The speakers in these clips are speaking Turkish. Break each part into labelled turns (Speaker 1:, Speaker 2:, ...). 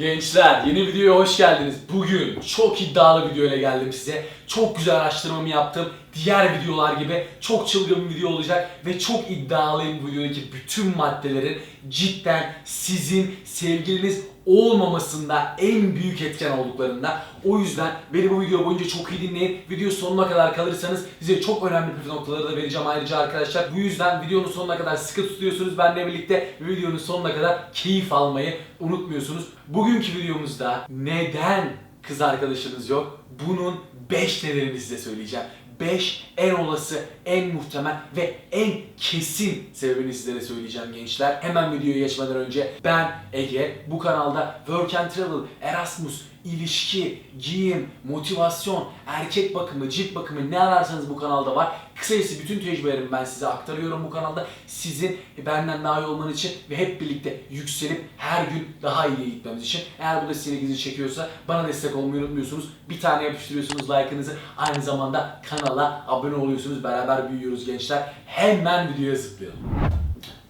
Speaker 1: Gençler yeni videoya hoş geldiniz. Bugün çok iddialı video ile geldim size. Çok güzel araştırmamı yaptım. Diğer videolar gibi çok çılgın bir video olacak ve çok iddialıyım bu videodaki bütün maddelerin cidden sizin sevgiliniz olmamasında en büyük etken olduklarında. O yüzden beni bu video boyunca çok iyi dinleyin. Video sonuna kadar kalırsanız size çok önemli püf noktaları da vereceğim ayrıca arkadaşlar. Bu yüzden videonun sonuna kadar sıkı tutuyorsunuz. Benle birlikte videonun sonuna kadar keyif almayı unutmuyorsunuz. Bugünkü videomuzda neden kız arkadaşınız yok? Bunun 5 nedenini size söyleyeceğim. 5 en olası, en muhtemel ve en kesin sebebini sizlere söyleyeceğim gençler. Hemen videoya geçmeden önce ben Ege bu kanalda Work and Travel, Erasmus, ilişki, giyim, motivasyon, erkek bakımı, cilt bakımı ne ararsanız bu kanalda var. Kısacası bütün tecrübelerimi ben size aktarıyorum bu kanalda. Sizin benden daha iyi olmanız için ve hep birlikte yükselip her gün daha iyiye gitmemiz için. Eğer bu da size ilginizi çekiyorsa bana destek olmayı unutmuyorsunuz. Bir tane yapıştırıyorsunuz like'ınızı. Aynı zamanda kanala abone oluyorsunuz. Beraber büyüyoruz gençler. Hemen videoya zıplayalım.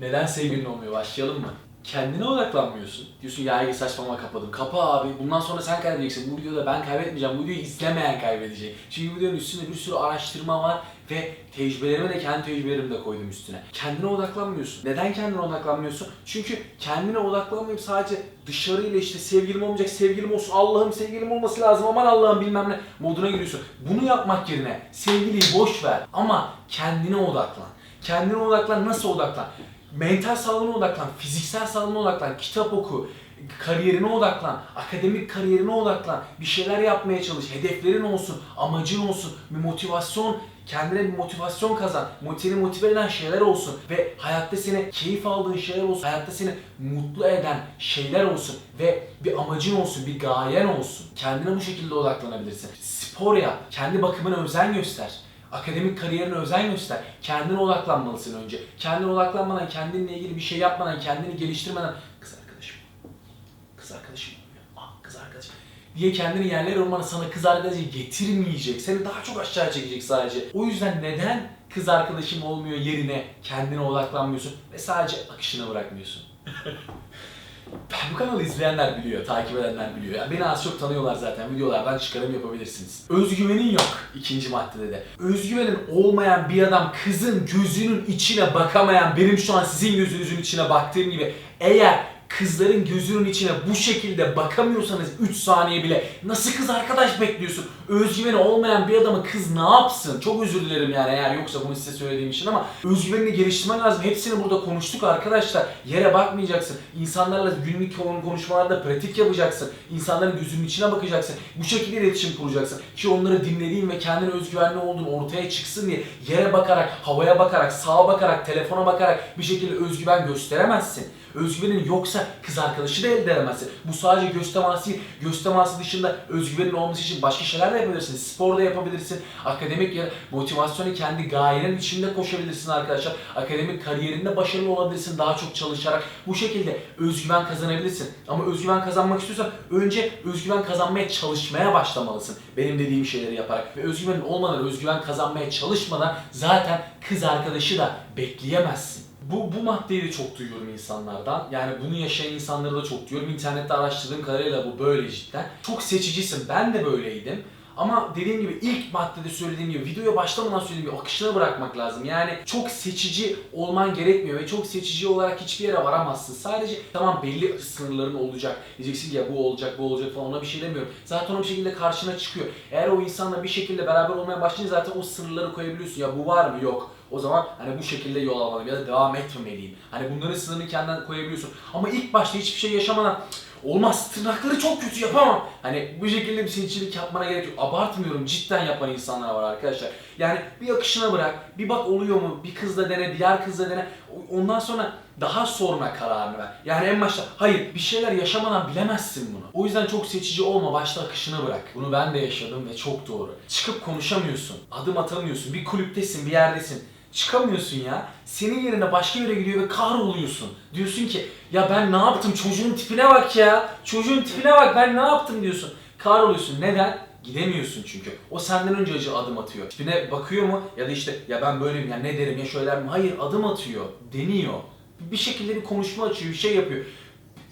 Speaker 1: Neden sevgilin olmuyor? Başlayalım mı? Kendine odaklanmıyorsun. Diyorsun ya Ege saçmalama kapadım. Kapa abi. Bundan sonra sen kaybedeceksin. Bu videoda ben kaybetmeyeceğim. Bu videoyu izlemeyen kaybedecek. Çünkü bu videonun üstünde bir sürü araştırma var ve tecrübelerime de kendi tecrübelerimi de koydum üstüne. Kendine odaklanmıyorsun. Neden kendine odaklanmıyorsun? Çünkü kendine odaklanmayıp sadece dışarıyla işte sevgilim olmayacak, sevgilim olsun, Allah'ım sevgilim olması lazım, aman Allah'ım bilmem ne moduna giriyorsun. Bunu yapmak yerine sevgiliyi boş ver ama kendine odaklan. Kendine odaklan, nasıl odaklan? Mental sağlığına odaklan, fiziksel sağlığına odaklan, kitap oku, kariyerine odaklan, akademik kariyerine odaklan, bir şeyler yapmaya çalış, hedeflerin olsun, amacın olsun, bir motivasyon, kendine bir motivasyon kazan, seni motive eden şeyler olsun ve hayatta seni keyif aldığın şeyler olsun, hayatta seni mutlu eden şeyler olsun ve bir amacın olsun, bir gayen olsun. Kendine bu şekilde odaklanabilirsin. Spor yap, kendi bakımına özen göster. Akademik kariyerine özen göster. Kendine odaklanmalısın önce. Kendine odaklanmadan, kendinle ilgili bir şey yapmadan, kendini geliştirmeden kız arkadaşım, kız arkadaşım olmuyor. Ah kız arkadaşım diye kendini yerlere vurmanı sana kız arkadaşı getirmeyecek. Seni daha çok aşağı çekecek sadece. O yüzden neden kız arkadaşım olmuyor yerine kendine odaklanmıyorsun ve sadece akışına bırakmıyorsun? Bu kanalı izleyenler biliyor, takip edenler biliyor. Yani beni az çok tanıyorlar zaten. Videolardan çıkarım yapabilirsiniz. Özgüvenin yok ikinci maddede de. Özgüvenin olmayan bir adam kızın gözünün içine bakamayan benim şu an sizin gözünüzün içine baktığım gibi eğer kızların gözünün içine bu şekilde bakamıyorsanız 3 saniye bile nasıl kız arkadaş bekliyorsun? Özgüveni olmayan bir adamı kız ne yapsın? Çok özür dilerim yani eğer yoksa bunu size söylediğim için ama özgüvenini geliştirmen lazım. Hepsini burada konuştuk arkadaşlar. Yere bakmayacaksın. İnsanlarla günlük konu- konuşmalarda pratik yapacaksın. İnsanların gözünün içine bakacaksın. Bu şekilde iletişim kuracaksın. Ki onları dinlediğin ve kendine özgüvenli olduğun ortaya çıksın diye yere bakarak, havaya bakarak, sağa bakarak, telefona bakarak bir şekilde özgüven gösteremezsin. Özgüvenin yoksa kız arkadaşı da elde edemezsin. Bu sadece göz teması değil. Göz teması dışında özgüvenin olması için başka şeyler de yapabilirsin. Spor da yapabilirsin. Akademik ya motivasyonu kendi gayenin içinde koşabilirsin arkadaşlar. Akademik kariyerinde başarılı olabilirsin daha çok çalışarak. Bu şekilde özgüven kazanabilirsin. Ama özgüven kazanmak istiyorsan önce özgüven kazanmaya çalışmaya başlamalısın. Benim dediğim şeyleri yaparak. Ve özgüvenin olmadan, özgüven kazanmaya çalışmadan zaten kız arkadaşı da bekleyemezsin. Bu, bu maddeyi de çok duyuyorum insanlardan. Yani bunu yaşayan insanları da çok duyuyorum. İnternette araştırdığım kadarıyla bu böyle cidden. Çok seçicisin. Ben de böyleydim. Ama dediğim gibi ilk maddede söylediğim gibi videoya başlamadan söylediğim gibi akışına bırakmak lazım. Yani çok seçici olman gerekmiyor ve çok seçici olarak hiçbir yere varamazsın. Sadece tamam belli sınırların olacak. Diyeceksin ya bu olacak bu olacak falan ona bir şey demiyorum. Zaten o bir şekilde karşına çıkıyor. Eğer o insanla bir şekilde beraber olmaya başlayınca zaten o sınırları koyabiliyorsun. Ya bu var mı? Yok. O zaman hani bu şekilde yol almalıyım ya da devam etmemeliyim. Hani bunların sınırını kendin koyabiliyorsun. Ama ilk başta hiçbir şey yaşamadan "Cık, olmaz tırnakları çok kötü yapamam. Hani bu şekilde bir seçicilik yapmana gerek yok. Abartmıyorum cidden yapan insanlar var arkadaşlar. Yani bir akışına bırak, bir bak oluyor mu, bir kızla dene, diğer kızla dene. Ondan sonra daha sonra kararını ver. Yani en başta hayır bir şeyler yaşamadan bilemezsin bunu. O yüzden çok seçici olma, başta akışını bırak. Bunu ben de yaşadım ve çok doğru. Çıkıp konuşamıyorsun, adım atamıyorsun, bir kulüptesin, bir yerdesin. Çıkamıyorsun ya. Senin yerine başka biri gidiyor ve kahroluyorsun. Diyorsun ki ya ben ne yaptım çocuğun tipine bak ya. Çocuğun tipine bak ben ne yaptım diyorsun. Kahroluyorsun. Neden? Gidemiyorsun çünkü. O senden önce acı adım atıyor. Tipine bakıyor mu? Ya da işte ya ben böyleyim ya ne derim ya şöyle mi? Hayır adım atıyor. Deniyor. Bir şekilde bir konuşma açıyor, bir şey yapıyor.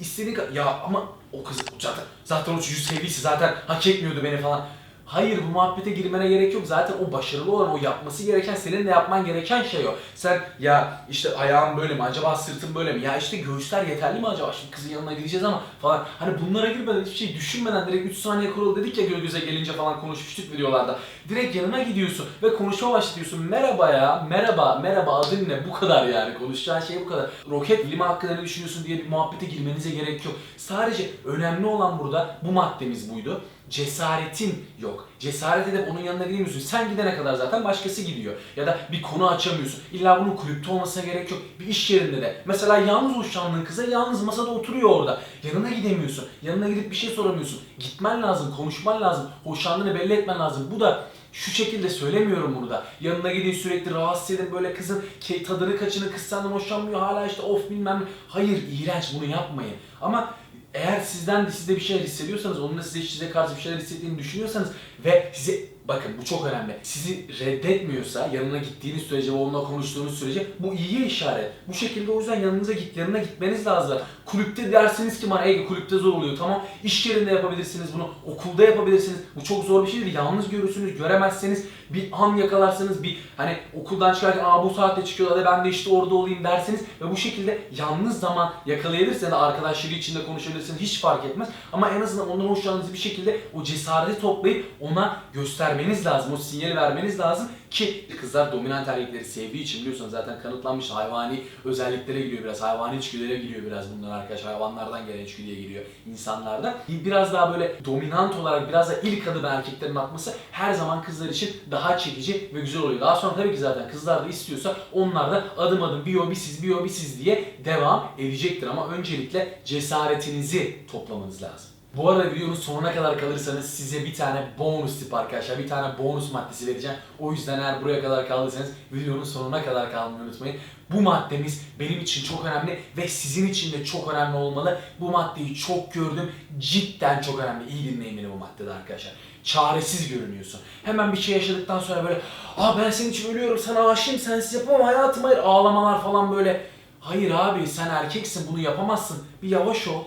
Speaker 1: İstediğin ya ama o kız zaten zaten o çocuğu sevdiyse zaten hak etmiyordu beni falan. Hayır bu muhabbete girmene gerek yok. Zaten o başarılı olan, o yapması gereken, senin de yapman gereken şey o. Sen ya işte ayağım böyle mi, acaba sırtım böyle mi, ya işte göğüsler yeterli mi acaba, şimdi kızın yanına gideceğiz ama falan. Hani bunlara girmeden, hiçbir şey düşünmeden direkt 3 saniye kuralı dedik ya göz göze gelince falan konuşmuştuk videolarda. Direkt yanına gidiyorsun ve konuşma başlıyorsun. Merhaba ya, merhaba, merhaba adın ne? Bu kadar yani. Konuşacağın şey bu kadar. Roket bilimi hakkında ne düşünüyorsun diye bir muhabbete girmenize gerek yok. Sadece önemli olan burada bu maddemiz buydu cesaretin yok. Cesaret edip onun yanına gidemiyorsun. Sen gidene kadar zaten başkası gidiyor. Ya da bir konu açamıyorsun. İlla bunun kulüpte olmasına gerek yok. Bir iş yerinde de. Mesela yalnız hoşlandığın kıza yalnız masada oturuyor orada. Yanına gidemiyorsun. Yanına gidip bir şey soramıyorsun. Gitmen lazım, konuşman lazım. Hoşlandığını belli etmen lazım. Bu da şu şekilde söylemiyorum burada. Yanına gidin sürekli rahatsız edin böyle kızın tadını kaçını kız senden hoşlanmıyor hala işte of bilmem. Hayır iğrenç bunu yapmayın. Ama eğer sizden de sizde bir şeyler hissediyorsanız, onun da size size karşı bir şeyler hissettiğini düşünüyorsanız ve sizi bakın bu çok önemli. Sizi reddetmiyorsa yanına gittiğiniz sürece ve onunla konuştuğunuz sürece bu iyiye işaret. Bu şekilde o yüzden yanınıza git, yanına gitmeniz lazım. Kulüpte dersiniz ki bana ey kulüpte zor oluyor. Tamam iş yerinde yapabilirsiniz bunu, okulda yapabilirsiniz. Bu çok zor bir şeydir. Yalnız görürsünüz, göremezseniz bir an yakalarsanız bir hani okuldan çıkarken aa bu saatte çıkıyor hadi ben de işte orada olayım derseniz ve bu şekilde yalnız zaman yakalayabilirseniz arkadaşları içinde konuşabilirsiniz hiç fark etmez. Ama en azından ondan hoşlandığınız bir şekilde o cesareti toplayıp ona göstermeniz lazım. O sinyali vermeniz lazım ki kızlar dominant erkekleri sevdiği için biliyorsunuz zaten kanıtlanmış hayvani özelliklere giriyor biraz. Hayvani içgüdülere giriyor biraz bunlar arkadaş. Hayvanlardan gelen içgüdüye giriyor insanlarda. Biraz daha böyle dominant olarak biraz da ilk adım erkeklerin atması her zaman kızlar için daha çekici ve güzel oluyor. Daha sonra tabii ki zaten kızlar da istiyorsa onlar da adım adım bir o bir siz bir o bir siz diye devam edecektir. Ama öncelikle cesaretinizi toplamanız lazım. Bu arada videonun sonuna kadar kalırsanız size bir tane bonus tip arkadaşlar. Bir tane bonus maddesi vereceğim. O yüzden eğer buraya kadar kaldıysanız videonun sonuna kadar kalmayı unutmayın. Bu maddemiz benim için çok önemli ve sizin için de çok önemli olmalı. Bu maddeyi çok gördüm. Cidden çok önemli. İyi dinleyin beni bu maddede arkadaşlar. Çaresiz görünüyorsun. Hemen bir şey yaşadıktan sonra böyle Aa ben senin için ölüyorum, sana aşığım, sensiz yapamam hayatım hayır ağlamalar falan böyle. Hayır abi sen erkeksin bunu yapamazsın. Bir yavaş ol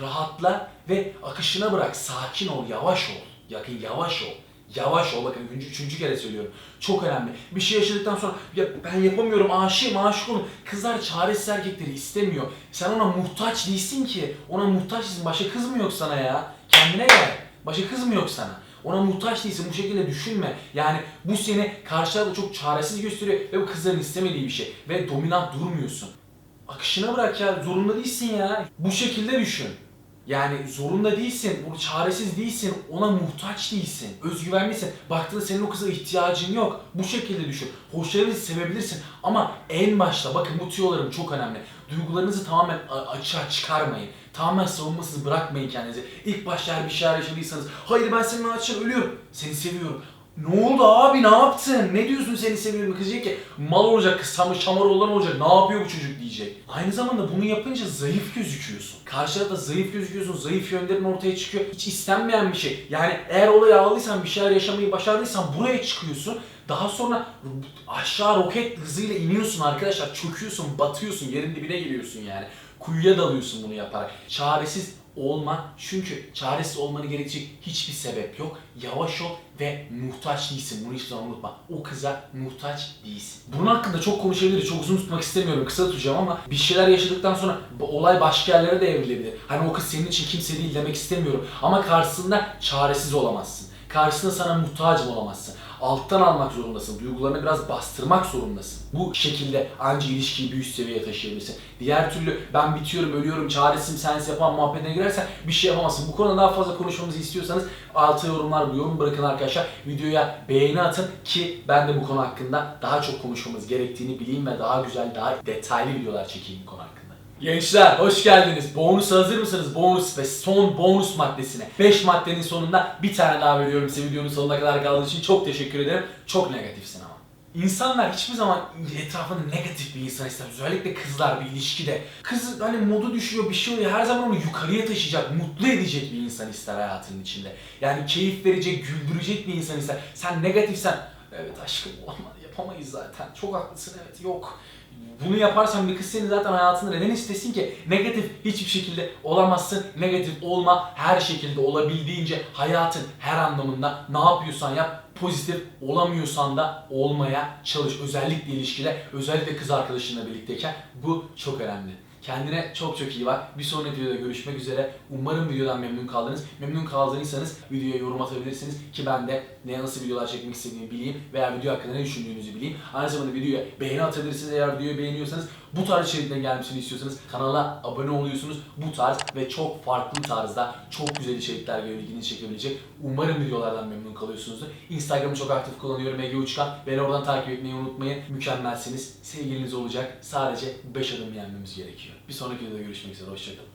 Speaker 1: rahatla ve akışına bırak. Sakin ol, yavaş ol. Yakın yavaş ol. Yavaş ol bakın üçüncü, üçüncü kere söylüyorum. Çok önemli. Bir şey yaşadıktan sonra ya ben yapamıyorum aşığım aşık olun. Kızlar çaresiz erkekleri istemiyor. Sen ona muhtaç değilsin ki. Ona muhtaç değilsin. Başka kız mı yok sana ya? Kendine gel. Başka kız mı yok sana? Ona muhtaç değilsin. Bu şekilde düşünme. Yani bu seni karşılarda çok çaresiz gösteriyor ve bu kızların istemediği bir şey. Ve dominant durmuyorsun. Akışına bırak ya. Zorunda değilsin ya. Bu şekilde düşün. Yani zorunda değilsin, bu çaresiz değilsin, ona muhtaç değilsin, özgüvenlisin. Baktığında senin o kıza ihtiyacın yok. Bu şekilde düşün. Hoşlarınızı sevebilirsin ama en başta bakın bu tüyolarım çok önemli. Duygularınızı tamamen açığa çıkarmayın. Tamamen savunmasız bırakmayın kendinizi. İlk başta eğer bir şeyler yaşadıysanız, hayır ben senin için ölüyorum, seni seviyorum. Ne oldu abi ne yaptın? Ne diyorsun seni seviyorum kız diyecek ki mal olacak kız tam şamar olan olacak ne yapıyor bu çocuk diyecek. Aynı zamanda bunu yapınca zayıf gözüküyorsun. Karşıda zayıf gözüküyorsun, zayıf yönlerin ortaya çıkıyor. Hiç istenmeyen bir şey. Yani eğer olayı aldıysan bir şeyler yaşamayı başardıysan buraya çıkıyorsun. Daha sonra aşağı roket hızıyla iniyorsun arkadaşlar. Çöküyorsun, batıyorsun, yerin dibine giriyorsun yani. Kuyuya dalıyorsun bunu yaparak. Çaresiz olma. Çünkü çaresiz olmanı gerekecek hiçbir sebep yok. Yavaş ol ve muhtaç değilsin. Bunu hiçbir zaman unutma. O kıza muhtaç değilsin. Bunun hakkında çok konuşabiliriz. Çok uzun tutmak istemiyorum. Kısa tutacağım ama bir şeyler yaşadıktan sonra olay başka yerlere de evrilebilir. Hani o kız senin için kimse değil demek istemiyorum. Ama karşısında çaresiz olamazsın. Karşısında sana muhtaç olamazsın. Alttan almak zorundasın. Duygularını biraz bastırmak zorundasın. Bu şekilde anca ilişkiyi bir üst seviyeye taşıyabilirsin. Diğer türlü ben bitiyorum, ölüyorum, çaresizim, sensiz yapan muhabbetine girersen bir şey yapamazsın. Bu konuda daha fazla konuşmamızı istiyorsanız alta yorumlar, yorum bırakın arkadaşlar. Videoya beğeni atın ki ben de bu konu hakkında daha çok konuşmamız gerektiğini bileyim ve daha güzel, daha detaylı videolar çekeyim bu konu hakkında. Gençler hoş geldiniz. Bonus hazır mısınız? Bonus ve son bonus maddesine. 5 maddenin sonunda bir tane daha veriyorum size videonun sonuna kadar kaldığınız için çok teşekkür ederim. Çok negatifsin ama. İnsanlar hiçbir zaman etrafında negatif bir insan ister. Özellikle kızlar bir ilişkide. Kız hani modu düşüyor bir şey oluyor. Her zaman onu yukarıya taşıyacak, mutlu edecek bir insan ister hayatının içinde. Yani keyif verecek, güldürecek bir insan ister. Sen negatifsen evet aşkım olamadı yapamayız zaten. Çok haklısın evet yok. Bunu yaparsan bir kız seni zaten hayatında neden istesin ki? Negatif hiçbir şekilde olamazsın. Negatif olma her şekilde olabildiğince hayatın her anlamında ne yapıyorsan yap pozitif olamıyorsan da olmaya çalış. Özellikle ilişkide, özellikle kız arkadaşınla birlikteyken bu çok önemli. Kendine çok çok iyi bak. Bir sonraki videoda görüşmek üzere. Umarım videodan memnun kaldınız. Memnun kaldıysanız videoya yorum atabilirsiniz ki ben de ne nasıl videolar çekmek istediğimi bileyim veya video hakkında ne düşündüğünüzü bileyim. Aynı zamanda videoya beğeni atabilirsiniz eğer videoyu beğeniyorsanız. Bu tarz içeriklerin gelmesini istiyorsanız kanala abone oluyorsunuz. Bu tarz ve çok farklı tarzda çok güzel içerikler görüp ilginizi çekebilecek. Umarım videolardan memnun kalıyorsunuzdur. Instagram'ı çok aktif kullanıyorum Ege Uçkan. Beni oradan takip etmeyi unutmayın. Mükemmelsiniz. Sevgiliniz olacak. Sadece 5 adım yenmemiz gerekiyor. Bir sonraki videoda görüşmek üzere. Hoşçakalın.